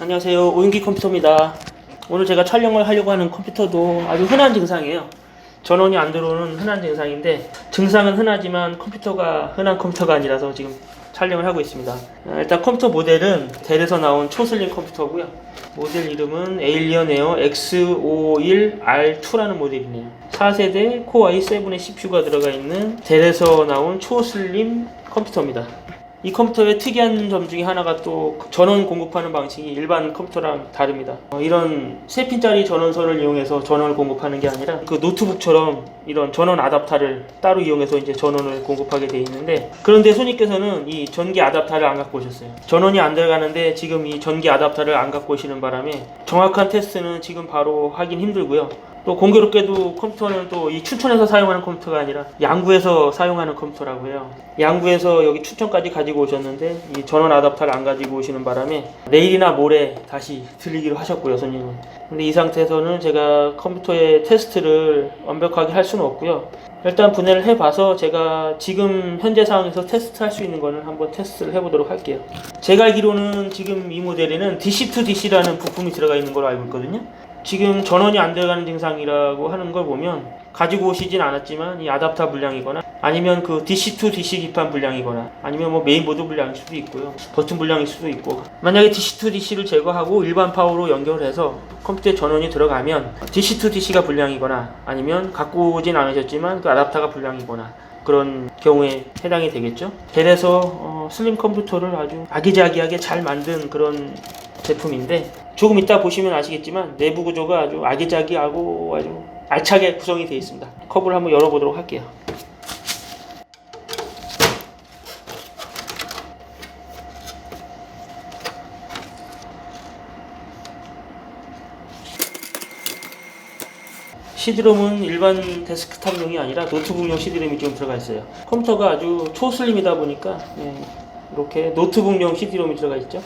안녕하세요. 오윤기 컴퓨터입니다. 오늘 제가 촬영을 하려고 하는 컴퓨터도 아주 흔한 증상이에요. 전원이 안 들어오는 흔한 증상인데 증상은 흔하지만 컴퓨터가 흔한 컴퓨터가 아니라서 지금 촬영을 하고 있습니다. 아, 일단 컴퓨터 모델은 델에서 나온 초슬림 컴퓨터고요. 모델 이름은 에일리언 에어 X51R2라는 모델이네요. 4세대 코어 i7의 CPU가 들어가 있는 델에서 나온 초슬림 컴퓨터입니다 이 컴퓨터의 특이한 점 중에 하나가 또 전원 공급하는 방식이 일반 컴퓨터랑 다릅니다. 어, 이런 3핀짜리 전원선을 이용해서 전원을 공급하는 게 아니라 그 노트북처럼 이런 전원 아답터를 따로 이용해서 이제 전원을 공급하게 돼 있는데 그런데 손님께서는 이 전기 아답터를 안 갖고 오셨어요. 전원이 안 들어가는데 지금 이 전기 아답터를 안 갖고 오시는 바람에 정확한 테스트는 지금 바로 하긴 힘들고요. 또 공교롭게도 컴퓨터는 또 이 춘천에서 사용하는 컴퓨터가 아니라 양구에서 사용하는 컴퓨터라고 해요. 양구에서 여기 춘천까지 가지고 오셨는데 이 전원 아답터를 안 가지고 오시는 바람에 내일이나 모레 다시 들리기로 하셨고요, 손님은. 근데 이 상태에서는 제가 컴퓨터의 테스트를 완벽하게 할 수는 없고요. 일단 분해를 해봐서 제가 지금 현재 상황에서 테스트할 수 있는 거는 한번 테스트를 해보도록 할게요. 제가 알기로는 지금 이 모델에는 DC2DC라는 부품이 들어가 있는 걸로 알고 있거든요. 지금 전원이 안 들어가는 증상이라고 하는 걸 보면 가지고 오시진 않았지만 이 아답터 불량이거나 아니면 그 DC2 DC 기판 불량이거나 아니면 뭐 메인보드 불량일 수도 있고요 버튼 불량일 수도 있고 만약에 DC2 DC를 제거하고 일반 파워로 연결해서 컴퓨터에 전원이 들어가면 DC2 DC가 불량이거나 아니면 갖고 오진 않으셨지만 그 아답터가 불량이거나 그런 경우에 해당이 되겠죠. 델에서 어, 슬림 컴퓨터를 아주 아기자기하게 잘 만든 그런 제품인데 조금 이따 보시면 아시겠지만 내부 구조가 아주 아기자기하고 아주 알차게 구성이 되어 있습니다. 컵을 한번 열어보도록 할게요. CD롬은 일반 데스크탑용이 아니라 노트북용 CD롬이 좀 들어가 있어요. 컴퓨터가 아주 초슬림이다 보니까 예, 이렇게 노트북용 CD롬이 들어가 있죠.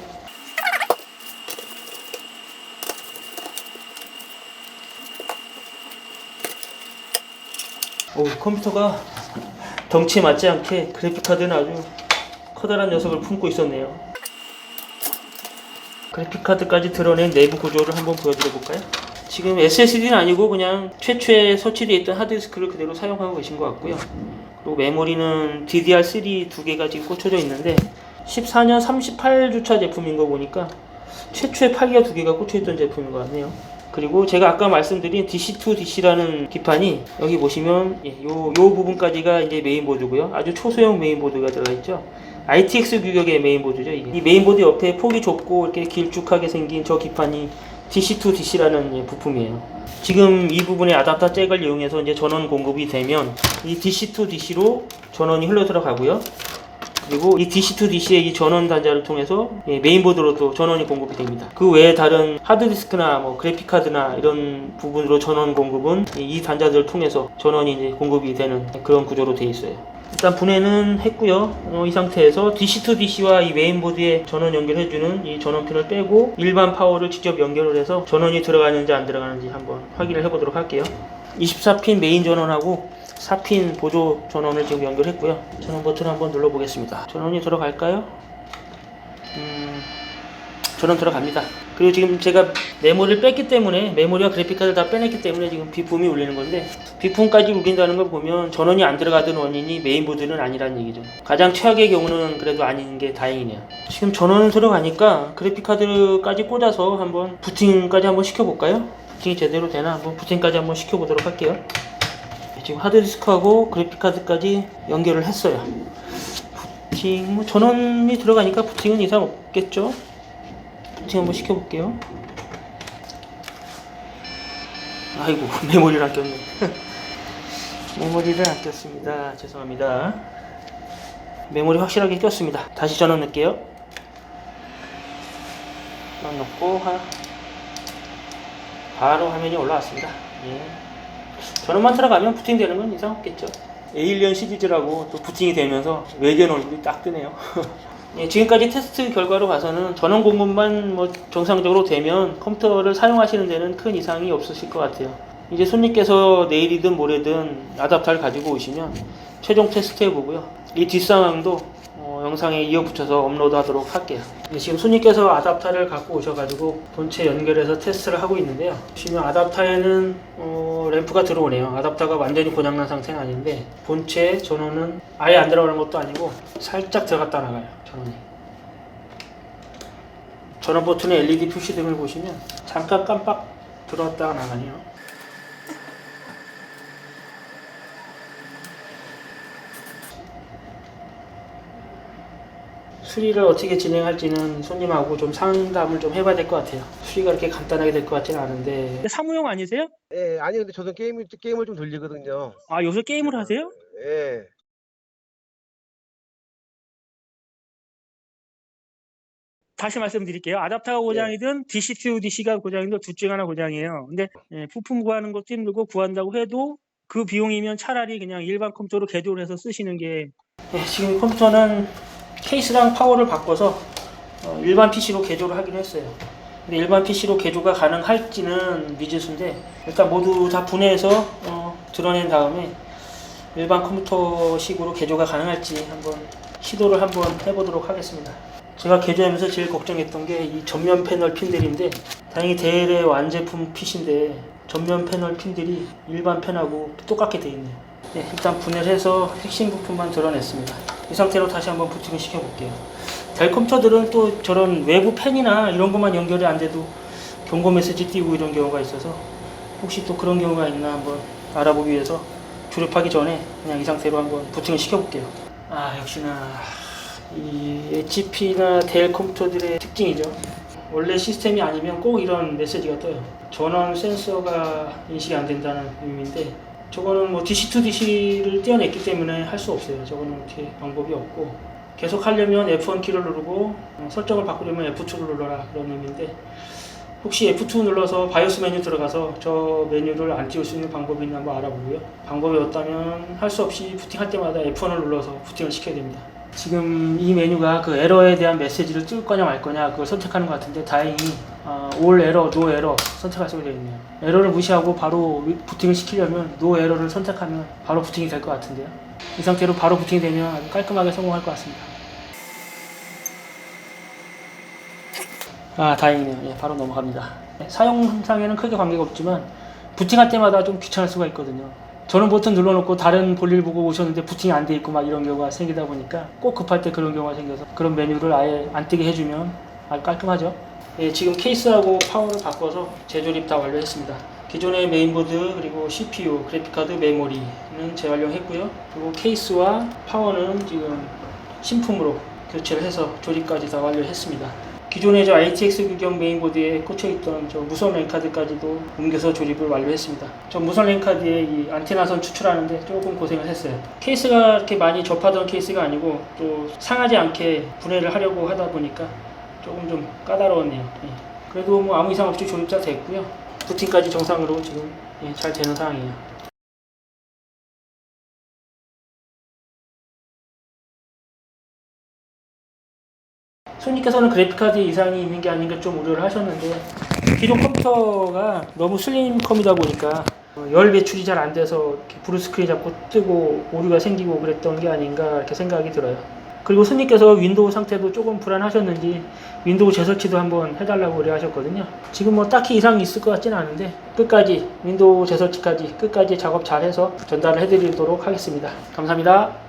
오, 컴퓨터가 덩치에 맞지 않게 그래픽카드는 아주 커다란 녀석을 품고 있었네요. 그래픽카드까지 드러낸 내부 구조를 한번 보여드려 볼까요? 지금 SSD는 아니고 그냥 최초에 설치되어 있던 하드디스크를 그대로 사용하고 계신 것 같고요. 그리고 메모리는 DDR3 두 개가 지금 꽂혀져 있는데 14년 38주차 제품인 거 보니까 최초에 8기가 두 개가 꽂혀있던 제품인 것 같네요. 그리고 제가 아까 말씀드린 DC2 DC라는 기판이 여기 보시면 예, 요, 요 부분까지가 이제 메인보드고요. 아주 초소형 메인보드가 들어가 있죠. ITX 규격의 메인보드죠. 이게. 이 메인보드 옆에 폭이 좁고 이렇게 길쭉하게 생긴 저 기판이 DC2 DC라는 예, 부품이에요. 지금 이 부분의 아답터 잭을 이용해서 이제 전원 공급이 되면 이 DC2 DC로 전원이 흘러 들어가고요. 그리고 이 DC2 DC의 이 전원 단자를 통해서 예, 메인보드로 또 전원이 공급이 됩니다. 그 외에 다른 하드디스크나 뭐 그래픽카드나 이런 부분으로 전원 공급은 이- 이 단자들을 통해서 전원이 공급이 되는 그런 구조로 되어 있어요. 일단 분해는 했고요. 어, 이 상태에서 DC2 DC와 이 메인보드에 전원 연결해주는 이 전원핀을 빼고 일반 파워를 직접 연결을 해서 전원이 들어가는지 안 들어가는지 한번 확인을 해보도록 할게요. 24핀 메인 전원하고 4핀 보조 전원을 지금 연결했고요. 전원 버튼 한번 눌러보겠습니다. 전원이 들어갈까요? 음, 전원 들어갑니다. 그리고 지금 제가 메모리를 뺐기 때문에 메모리와 그래픽카드 다 빼냈기 때문에 지금 비품이 울리는 건데 비품까지 울린다는 걸 보면 전원이 안 들어가던 원인이 메인보드는 아니라는 얘기죠. 가장 최악의 경우는 그래도 아닌 게 다행이네요. 지금 전원 들어가니까 그래픽카드까지 꽂아서 한번 부팅까지 한번 시켜볼까요? 부팅이 제대로 되나 한번 부팅까지 한번 시켜보도록 할게요. 지금 하드디스크하고 그래픽카드까지 연결을 했어요. 부팅, 뭐 전원이 들어가니까 부팅은 이상 없겠죠? 부팅 한번 시켜볼게요. 아이고, 메모리를 안 꼈네. 메모리를 안 꼈습니다. 죄송합니다. 메모리 확실하게 꼈습니다. 다시 전원 넣을게요. 전원 넣고, 하... 바로 화면이 올라왔습니다. 예. 전원만 들어가면 부팅되는 건 이상 없겠죠. 에일리언 시리즈라고 또 부팅이 되면서 외계인 얼굴이 딱 뜨네요. 예, 지금까지 테스트 결과로 봐서는 전원 공급만 뭐 정상적으로 되면 컴퓨터를 사용하시는 데는 큰 이상이 없으실 것 같아요. 이제 손님께서 내일이든 모레든 아답터를 가지고 오시면 최종 테스트 해보고요. 이 뒷상황도 어, 영상에 이어 붙여서 업로드 하도록 할게요. 네, 지금 손님께서 아답터를 갖고 오셔가지고 본체 연결해서 테스트를 하고 있는데요. 보시면 아답터에는 어, 램프가 들어오네요. 아답터가 완전히 고장난 상태는 아닌데 본체 전원은 아예 안 들어가는 것도 아니고 살짝 들어갔다 나가요. 전원이. 전원 버튼의 LED 표시 등을 보시면 잠깐 깜빡 들어왔다가 나가네요. 수리를 어떻게 진행할지는 손님하고 좀 상담을 좀 해봐야 될 것 같아요. 수리가 그렇게 간단하게 될 것 같지는 않은데. 사무용 아니세요? 예, 아니 근데 저도 게임 게임을 좀 돌리거든요. 아 요새 게임을 하세요? 예. 다시 말씀드릴게요. 아답터가 고장이든 DC2, DC가 고장이든 둘 중에 하나 고장이에요. 근데 예, 부품 구하는 것도 힘들고 구한다고 해도 그 비용이면 차라리 그냥 일반 컴퓨터로 개조를 해서 쓰시는 게 예, 지금 이 컴퓨터는 케이스랑 파워를 바꿔서 어, 일반 PC로 개조를 하기로 했어요. 근데 일반 PC로 개조가 가능할지는 미지수인데 일단 모두 다 분해해서 어, 드러낸 다음에 일반 컴퓨터식으로 개조가 가능할지 한번 시도를 한번 해보도록 하겠습니다. 제가 개조하면서 제일 걱정했던 게 이 전면 패널 핀들인데 다행히 데일의 완제품 핏인데 전면 패널 핀들이 일반 펜하고 똑같게 되어 있네요. 네, 일단 분해를 해서 핵심 부품만 드러냈습니다. 이 상태로 다시 한번 부팅을 시켜볼게요. 델 컴퓨터들은 또 저런 외부 펜이나 이런 것만 연결이 안 돼도 경고 메시지 띄고 이런 경우가 있어서 혹시 또 그런 경우가 있나 한번 알아보기 위해서 조립하기 전에 그냥 이 상태로 한번 부팅을 시켜볼게요. 아 역시나 이 HP나 델 컴퓨터들의 특징이죠. 원래 시스템이 아니면 꼭 이런 메시지가 떠요. 전원 센서가 인식이 안 된다는 의미인데 저거는 뭐 DC2DC를 떼어냈기 때문에 할 수 없어요. 저거는 어떻게 방법이 없고 계속 하려면 F1 키를 누르고 어, 설정을 바꾸려면 F2를 눌러라 그런 의미인데 혹시 F2 눌러서 바이오스 메뉴 들어가서 저 메뉴를 안 띄울 수 있는 방법이 있나 한번 알아보고요. 방법이 없다면 할 수 없이 부팅할 때마다 F1을 눌러서 부팅을 시켜야 됩니다. 지금 이 메뉴가 그 에러에 대한 메시지를 뜰 거냐 말 거냐 그걸 선택하는 것 같은데 다행히 어, 올 에러, 노 에러 수가 되어 있네요. 에러를 무시하고 바로 위- 부팅을 시키려면 노 에러를 선택하면 바로 부팅이 될 것 같은데요. 이 상태로 바로 부팅이 되면 아주 깔끔하게 성공할 것 같습니다. 아 다행이네요. 예, 바로 넘어갑니다. 네, 사용상에는 크게 관계가 없지만 부팅할 때마다 좀 귀찮을 수가 있거든요. 저는 버튼 눌러놓고 다른 볼일 보고 오셨는데 부팅이 안 돼 있고 막 이런 경우가 생기다 보니까 꼭 급할 때 그런 경우가 생겨서 그런 메뉴를 아예 안 뜨게 해주면 아주 깔끔하죠. 예, 지금 케이스하고 파워를 바꿔서 재조립 다 완료했습니다. 기존의 메인보드 그리고 CPU, 그래픽카드, 메모리는 재활용했고요. 그리고 케이스와 파워는 지금 신품으로 교체를 해서 조립까지 다 완료했습니다. 기존의 저 ITX 규격 메인보드에 꽂혀있던 저 무선 랜카드까지도 옮겨서 조립을 완료했습니다. 저 무선 랜카드에 이 안테나선 추출하는데 조금 고생을 했어요. 케이스가 이렇게 많이 접하던 케이스가 아니고 또 상하지 않게 분해를 하려고 하다 보니까 조금 좀 까다로웠네요. 예. 그래도 뭐 아무 이상 없이 조립 다 됐고요. 부팅까지 정상으로 지금 예, 잘 되는 상황이에요. 손님께서는 그래픽카드 이상이 있는 게 아닌가 좀 우려를 하셨는데 기존 컴퓨터가 너무 슬림 컴이다 보니까 어, 열 배출이 잘 안 돼서 이렇게 브루 스크린 잡고 뜨고 오류가 생기고 그랬던 게 아닌가 이렇게 생각이 들어요. 그리고 손님께서 윈도우 상태도 조금 불안하셨는지 윈도우 재설치도 한번 해달라고 의뢰하셨거든요. 지금 뭐 딱히 이상이 있을 것 같지는 않은데 끝까지 윈도우 재설치까지 끝까지 작업 잘해서 전달을 해드리도록 하겠습니다. 감사합니다.